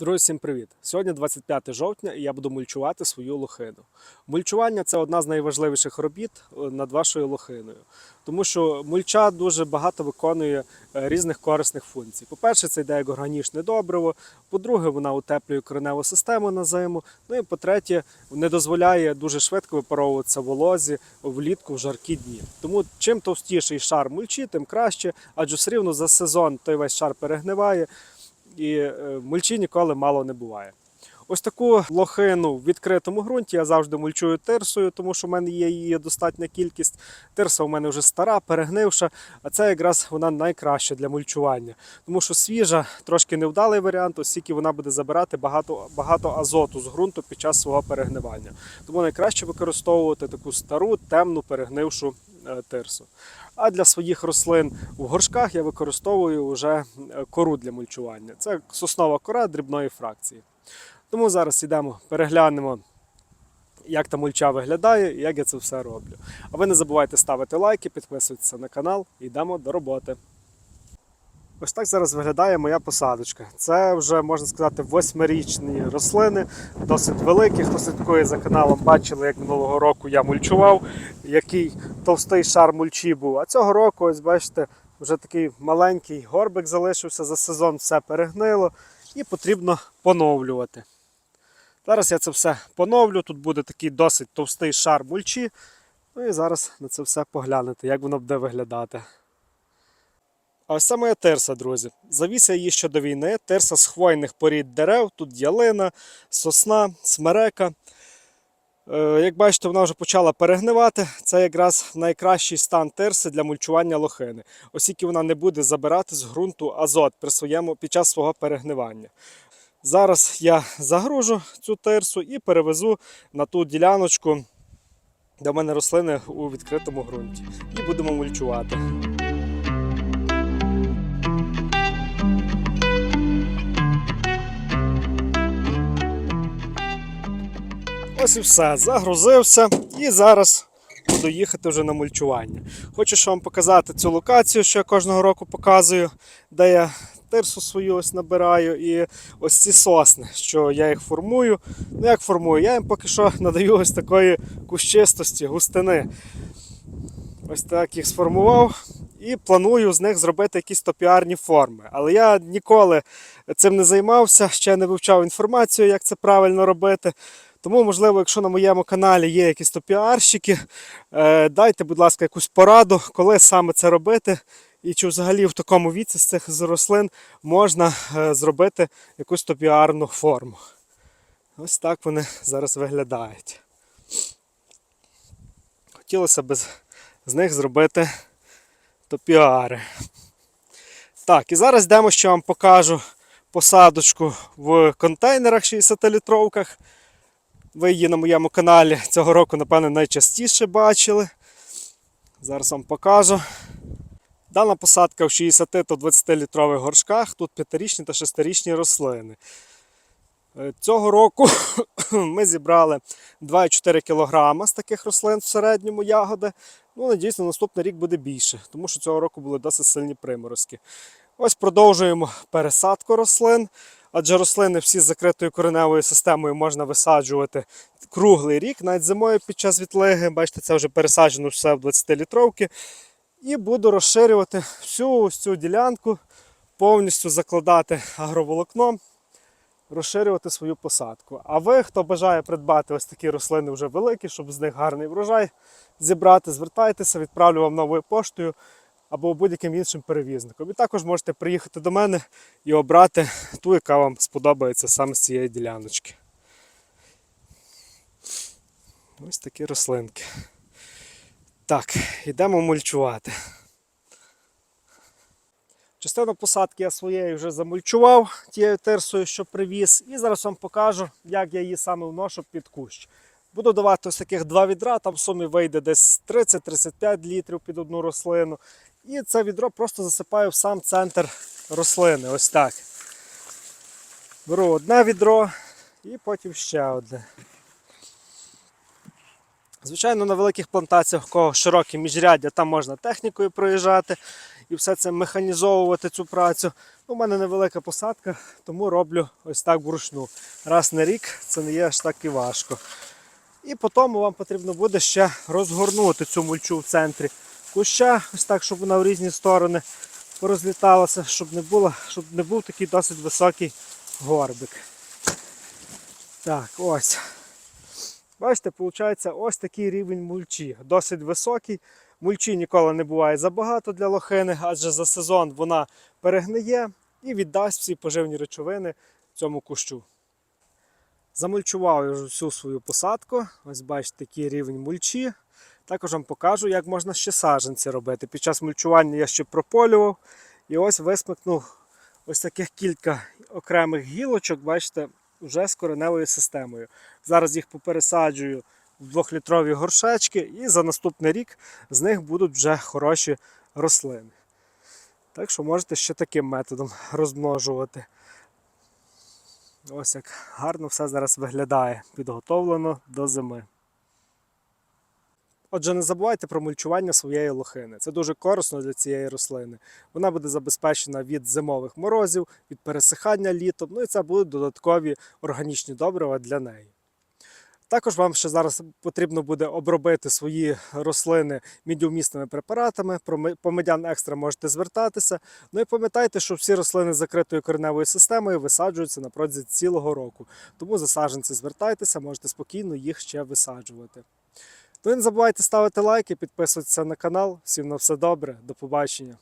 Друзі, всім привіт! Сьогодні 25 жовтня і я буду мульчувати свою лохину. Мульчування це одна з найважливіших робіт е, над вашою лохиною, тому що мульча дуже багато виконує е, різних корисних функцій. По-перше, це йде як органічне добриво. По-друге, вона утеплює кореневу систему на зиму. Ну і по-третє, не дозволяє дуже швидко випаровуватися волозі влітку в жаркі дні. Тому чим товстіший шар мульчі, тим краще, адже все рівно за сезон той весь шар перегниває і е, мульчі ніколи мало не буває. Ось таку лохину в відкритому ґрунті я завжди мульчую тирсою, тому що в мене є її достатня кількість. Тирса у мене вже стара, перегнивша, а це якраз вона найкраща для мульчування. Тому що свіжа, трошки невдалий варіант, оскільки вона буде забирати багато, багато азоту з ґрунту під час свого перегнивання. Тому найкраще використовувати таку стару, темну, перегнившу е, тирсу. А для своїх рослин в горшках я використовую вже е, кору для мульчування. Це соснова кора дрібної фракції. Тому зараз йдемо, переглянемо, як та мульча виглядає і як я це все роблю. А ви не забувайте ставити лайки, підписуватися на канал і йдемо до роботи. Ось так зараз виглядає моя посадочка. Це вже можна сказати восьмирічні рослини, досить великі. Хто слідкує за каналом, бачили, як минулого року я мульчував, який товстий шар мульчі був. А цього року, ось бачите, вже такий маленький горбик залишився за сезон, все перегнило і потрібно поновлювати. Зараз я це все поновлю. Тут буде такий досить товстий шар мульчі. Ну і зараз на це все поглянете, як воно буде виглядати. А ось це моя терса, друзі. Завіз я її ще до війни. Терса з хвойних порід дерев, тут ялина, сосна, смерека. Е, Як бачите, вона вже почала перегнивати. Це якраз найкращий стан терси для мульчування лохини, оскільки вона не буде забирати з ґрунту азот при своєму, під час свого перегнивання. Зараз я загружу цю терсу і перевезу на ту діляночку, де в мене рослини у відкритому ґрунті. І будемо мульчувати. Ось і все, загрузився і зараз буду їхати вже на мульчування. Хочу ще вам показати цю локацію, що я кожного року показую, де я тирсу свою ось набираю і ось ці сосни, що я їх формую. Ну як формую? Я їм поки що надаю ось такої кущистості, густини. Ось так їх сформував. І планую з них зробити якісь топіарні форми. Але я ніколи цим не займався, ще не вивчав інформацію, як це правильно робити. Тому, можливо, якщо на моєму каналі є якісь топіарщики, е, дайте, будь ласка, якусь пораду, коли саме це робити, і чи взагалі в такому віці з цих рослин можна е, зробити якусь топіарну форму. Ось так вони зараз виглядають. Хотілося б з- них зробити топіари. Так, і зараз йдемо, що вам покажу посадочку в контейнерах 60-літровках. Ви її на моєму каналі цього року, напевне, найчастіше бачили. Зараз вам покажу. Дана посадка в 60 та 20-літрових горшках. Тут 5-річні та 6-річні рослини. Е, Цього року ми зібрали 2,4 кг з таких рослин в середньому ягоди. Ну, надіюсь, на наступний рік буде більше, тому що цього року були досить сильні приморозки. Ось продовжуємо пересадку рослин, адже рослини всі з закритою кореневою системою можна висаджувати круглий рік, навіть зимою під час відлиги. Бачите, це вже пересаджено все в 20-літровки. І буду розширювати всю ось цю ділянку, повністю закладати агроволокном, розширювати свою посадку. А ви, хто бажає придбати ось такі рослини вже великі, щоб з них гарний врожай зібрати, звертайтеся, відправлю вам новою поштою або будь-яким іншим перевізником. І також можете приїхати до мене і обрати ту, яка вам сподобається саме з цієї діляночки. Ось такі рослинки. Так, йдемо мульчувати. Частину посадки я своєї вже замульчував тією терсою, що привіз, і зараз вам покажу, як я її саме вношу під кущ. Буду давати ось таких два відра, там в сумі вийде десь 30-35 літрів під одну рослину. І це відро просто засипаю в сам центр рослини. Ось так. Беру одне відро і потім ще одне. Звичайно, на великих плантаціях, у кого широкі міжряддя, там можна технікою проїжджати і все це механізовувати цю працю. У мене невелика посадка, тому роблю ось так вручну. Раз на рік це не є аж так і важко. І потім вам потрібно буде ще розгорнути цю мульчу в центрі куща, ось так, щоб вона в різні сторони порозліталася, щоб не, було, щоб не був такий досить високий горбик. Так, ось. Бачите, виходить ось такий рівень мульчі. Досить високий. Мульчі ніколи не буває забагато для лохини, адже за сезон вона перегниє і віддасть всі поживні речовини цьому кущу. Замульчував я вже всю свою посадку. Ось бачите, такий рівень мульчі. Також вам покажу, як можна ще саджанці робити. Під час мульчування я ще прополював. І ось висмикнув ось таких кілька окремих гілочок, бачите, вже з кореневою системою. Зараз їх попересаджую в двохлітрові горшечки, і за наступний рік з них будуть вже хороші рослини. Так що можете ще таким методом розмножувати. Ось як гарно все зараз виглядає, підготовлено до зими. Отже, не забувайте про мульчування своєї лохини. Це дуже корисно для цієї рослини. Вона буде забезпечена від зимових морозів, від пересихання літом, ну і це будуть додаткові органічні добрива для неї. Також вам ще зараз потрібно буде обробити свої рослини мідіумісними препаратами. Про медян екстра можете звертатися. Ну і пам'ятайте, що всі рослини з закритою кореневою системою висаджуються на протязі цілого року. Тому за саджанці звертайтеся, можете спокійно їх ще висаджувати. І не забувайте ставити лайки, підписуватися на канал. Всім на все добре, до побачення.